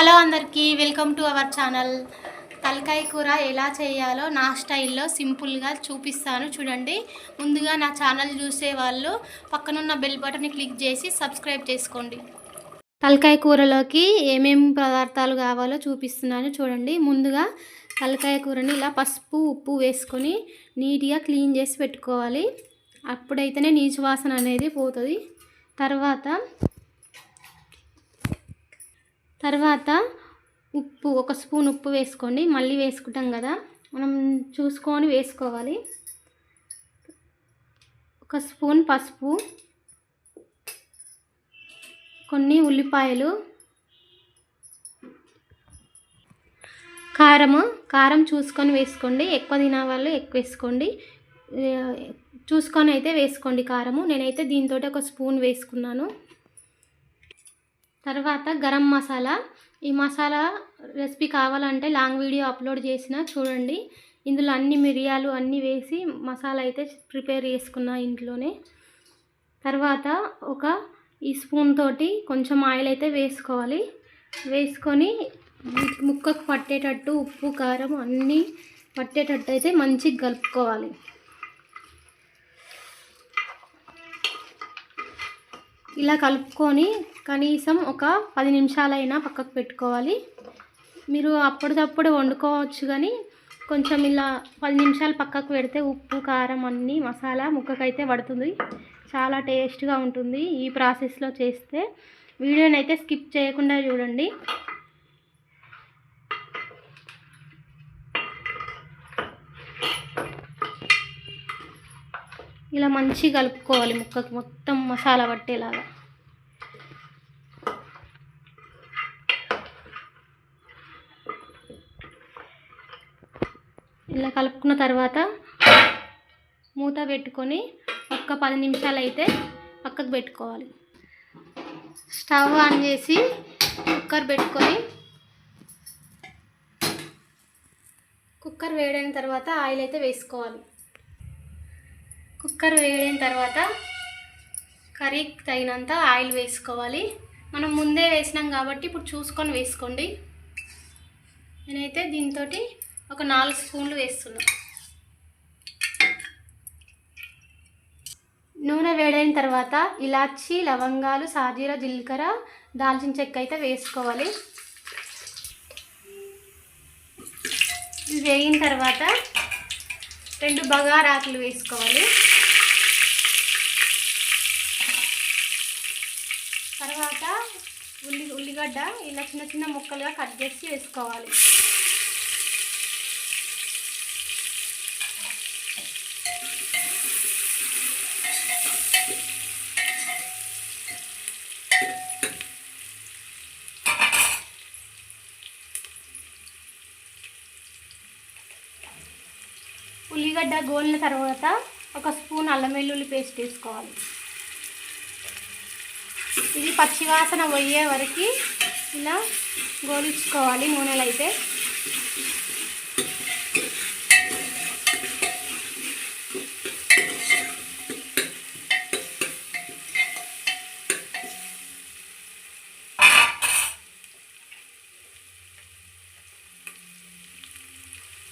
Hello అందరికీ welcome to our channel. తలకాయ కూర ఎలా చేయాలో నా స్టైల్లో సింపుల్గా చూపిస్తాను చూడండి. ముందుగా నా ఛానల్ చూసే వాళ్ళు పక్కనున్న బెల్ బటన్ని క్లిక్ చేసి సబ్స్క్రైబ్ చేసుకోండి. తలకాయ కూరలోకి ఏమేమి పదార్థాలు కావాలో చూపిస్తున్నాను చూడండి. ముందుగా తలకాయ కూరని ఇలా పసుపు ఉప్పు వేసుకొని నీట్గా క్లీన్ చేసి పెట్టుకోవాలి. అప్పుడైతేనే నీచు వాసన అనేది పోతుంది. తర్వాత తర్వాత ఉప్పు ఒక స్పూన్ ఉప్పు వేసుకోండి. మళ్ళీ వేసుకుంటాం కదా. మనం చూసుకొని వేసుకోవాలి. ఒక స్పూన్ పసుపు కొన్ని ఉల్లిపాయలు కారము. కారం చూసుకొని వేసుకోండి. ఎక్కువ తినే వాళ్ళు ఎక్కువ వేసుకోండి. చూసుకొని అయితే వేసుకోండి కారము. నేనైతే దీంతో ఒక స్పూన్ వేసుకున్నాను. తర్వాత గరం మసాలా. ఈ మసాలా రెసిపీ కావాలంటే లాంగ్ వీడియో అప్లోడ్ చేసిన చూడండి. ఇందులో అన్ని మిరియాలు అన్నీ వేసి మసాలా అయితే ప్రిపేర్ చేసుకున్నా ఇంట్లోనే. తర్వాత ఒక ఈ స్పూన్ తోటి కొంచెం ఆయిల్ అయితే వేసుకోవాలి. వేసుకొని ముక్కకు పట్టేటట్టు ఉప్పు కారం అన్నీ పట్టేటట్టు అయితే మంచిగా కలుపుకోవాలి. ఇలా కలుపుకొని కనీసం ఒక పది నిమిషాలైనా పక్కకు పెట్టుకోవాలి. మీరు అప్పటిదప్పుడు వండుకోవచ్చు కానీ కొంచెం ఇలా పది నిమిషాలు పక్కకు పెడితే ఉప్పు కారం అన్నీ మసాలా ముక్కకైతే పడుతుంది. చాలా టేస్ట్గా ఉంటుంది ఈ ప్రాసెస్లో చేస్తే. వీడియోని అయితే స్కిప్ చేయకుండా చూడండి. ఇలా మంచిగా కలుపుకోవాలి ముక్కకి. మొత్తం మసాలా పట్టేలాగా. ఇలా కలుపుకున్న తర్వాత మూత పెట్టుకొని ఒక్క పది నిమిషాలు అయితే పక్కకు పెట్టుకోవాలి. స్టవ్ ఆన్ చేసి కుక్కర్ పెట్టుకొని కుక్కర్ వేడైన తర్వాత ఆయిల్ అయితే వేసుకోవాలి. కుక్కర్ వేడిన తర్వాత కర్రీకి తగినంత ఆయిల్ వేసుకోవాలి. మనం ముందే వేసినాం కాబట్టి ఇప్పుడు చూసుకొని వేసుకోండి. నేనైతే దీంతో ఒక నాలుగు స్పూన్లు వేస్తున్నా. నూనె వేడైన తర్వాత ఇలాచి లవంగాలు సాజీర జీలకర్ర దాల్చిన చెక్క అయితే వేసుకోవాలి. వేగిన తర్వాత రెండు బగారాకులు వేసుకోవాలి. తర్వాత ఉల్లి ఉల్లిగడ్డ ఇలా చిన్న చిన్న ముక్కలుగా కట్ చేసి వేసుకోవాలి. ఉల్లిగడ్డ గోలిన తర్వాత ఒక స్పూన్ అల్లం వెల్లుల్లి పేస్ట్ వేసుకోవాలి. ఇది పచ్చివాసన పోయే వరకు ఇలా గోలించుకోవాలి నూనెలు అయితే.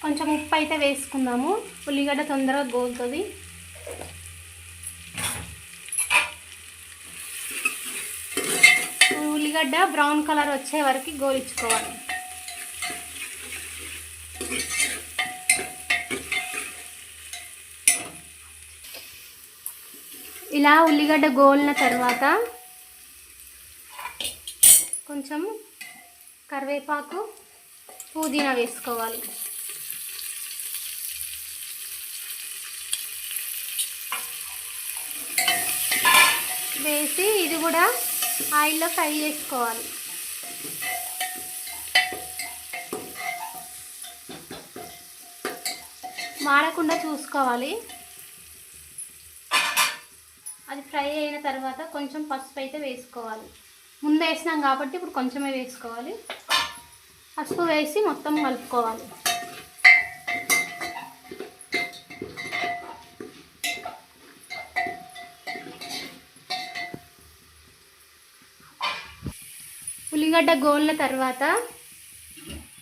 కొంచెం ఉప్పు అయితే వేసుకుందాము. ఉల్లిగడ్డ తొందరగా గోలుతుంది. ఉల్లిగడ్డ బ్రౌన్ కలర్ వచ్చే వరకు గోలించుకోవాలి. ఇలా ఉల్లిగడ్డ గోలిన తర్వాత కొంచెం కరివేపాకు పుదీనా వేసుకోవాలి. వేసి ఇది కూడా ఆయిల్లో ఫ్రై చేసుకోవాలి. మాడకుండా చూసుకోవాలి. అది ఫ్రై అయిన తర్వాత కొంచెం పసుపు అయితే వేసుకోవాలి. ముందు వేసినాం కాబట్టి ఇప్పుడు కొంచెమే వేసుకోవాలి. పసుపు వేసి మొత్తం కలుపుకోవాలి. ఉల్లిగడ్డ గోళ్ళ తర్వాత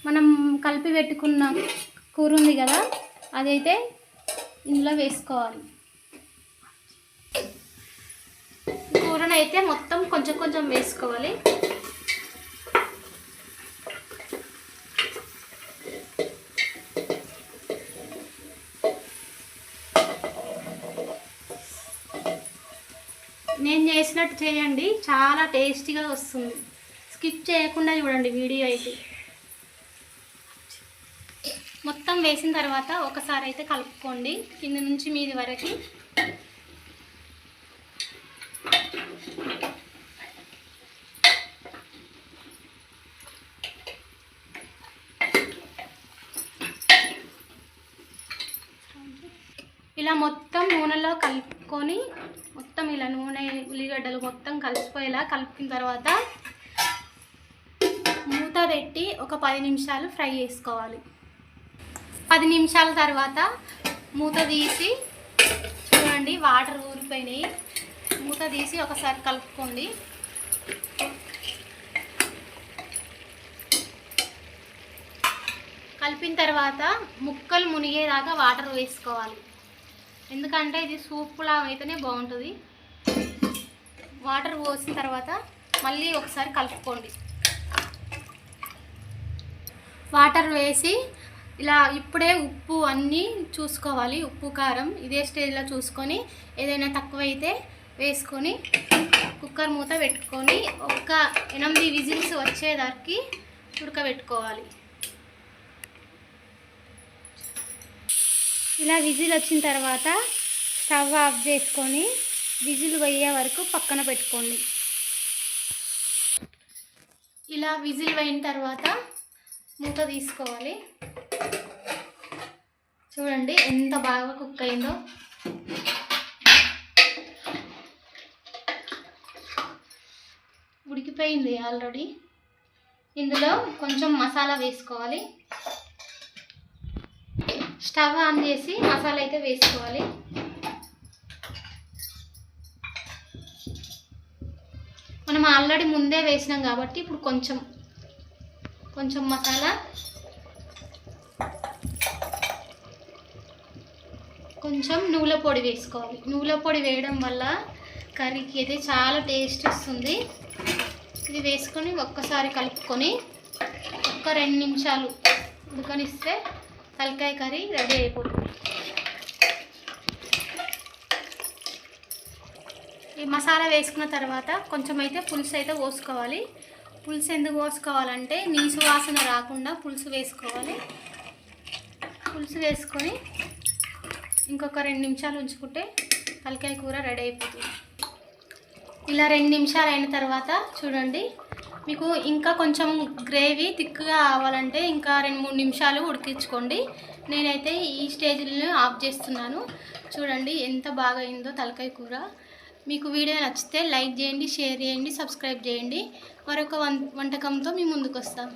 మనం కలిపి పెట్టుకున్న కూర ఉంది కదా అదైతే ఇందులో వేసుకోవాలి. కూరనైతే మొత్తం కొంచెం కొంచెం వేసుకోవాలి. నేను చేసినట్టు చేయండి చాలా టేస్టీగా వస్తుంది. స్కిప్ చేయకుండా చూడండి వీడియో అయితే. మొత్తం వేసిన తర్వాత ఒకసారి అయితే కలుపుకోండి. కింద నుంచి మీది వరకు. ఇలా మొత్తం నూనెలో కలుపుకొని మొత్తం ఇలా నూనె ఉల్లిగడ్డలు మొత్తం కలిసిపోయేలా కలిపిన తర్వాత పెట్టి ఒక పది నిమిషాలు ఫ్రై చేసుకోవాలి. పది నిమిషాల తర్వాత మూత తీసి చూడండి వాటర్ ఊరిపోయినాయి. మూత తీసి ఒకసారి కలుపుకోండి. కలిపిన తర్వాత ముక్కలు మునిగేదాకా వాటర్ వేసుకోవాలి. ఎందుకంటే ఇది సూప్లా అయితేనే బాగుంటుంది. వాటర్ పోసిన తర్వాత మళ్ళీ ఒకసారి కలుపుకోండి. వాటర్ వేసి ఇలా ఇప్పుడే ఉప్పు అన్నీ చూసుకోవాలి. ఉప్పు కారం ఇదే స్టేజ్లో చూసుకొని ఏదైనా తక్కువైతే వేసుకొని కుక్కర్ మూత పెట్టుకొని ఒక ఎనిమిది విజిల్స్ వచ్చేదానికి ఉడకబెట్టుకోవాలి. ఇలా విజిల్ వచ్చిన తర్వాత స్టవ్ ఆఫ్ చేసుకొని విజిల్ పోయే వరకు పక్కన పెట్టుకోండి. ఇలా విజిల్ పోయిన తర్వాత మూత తీసుకోవాలి. చూడండి ఎంత బాగా కుక్ అయిందో. ఉడికిపోయింది ఆల్రెడీ. ఇందులో కొంచెం మసాలా వేసుకోవాలి. స్టవ్ ఆన్ చేసి మసాలా అయితే వేసుకోవాలి. మనం ఆల్రెడీ ముందే వేసినాం కాబట్టి ఇప్పుడు కొంచెం కొంచెం మసాలా. కొంచెం నువ్వుల పొడి వేసుకోవాలి. నువ్వుల పొడి వేయడం వల్ల కర్రీకి అయితే చాలా టేస్ట్ వస్తుంది. ఇది వేసుకొని ఒక్కసారి కలుపుకొని ఒక్క రెండు నిమిషాలు ఉడకనిస్తే తలకాయ కర్రీ రెడీ అయిపోతుంది. ఈ మసాలా వేసుకున్న తర్వాత కొంచెం అయితే పులుసు అయితే పోసుకోవాలి. పులుసు ఎందుకు పోసుకోవాలంటే నీసు వాసన రాకుండా పులుసు వేసుకోవాలి. పులుసు వేసుకొని ఇంకొక రెండు నిమిషాలు ఉంచుకుంటే తలకాయ కూర రెడీ అయిపోతుంది. ఇలా రెండు నిమిషాలు అయిన తర్వాత చూడండి మీకు ఇంకా కొంచెం గ్రేవీ థిక్గా కావాలంటే ఇంకా రెండు మూడు నిమిషాలు ఉడికించుకోండి. నేనైతే ఈ స్టేజ్లో ఆఫ్ చేస్తున్నాను. చూడండి ఎంత బాగా అయిందో తలకాయ కూర. మీకు వీడియో నచ్చితే లైక్ చేయండి షేర్ చేయండి సబ్స్క్రైబ్ చేయండి. మరొక వం వంటకంతో మీ ముందుకు వస్తాం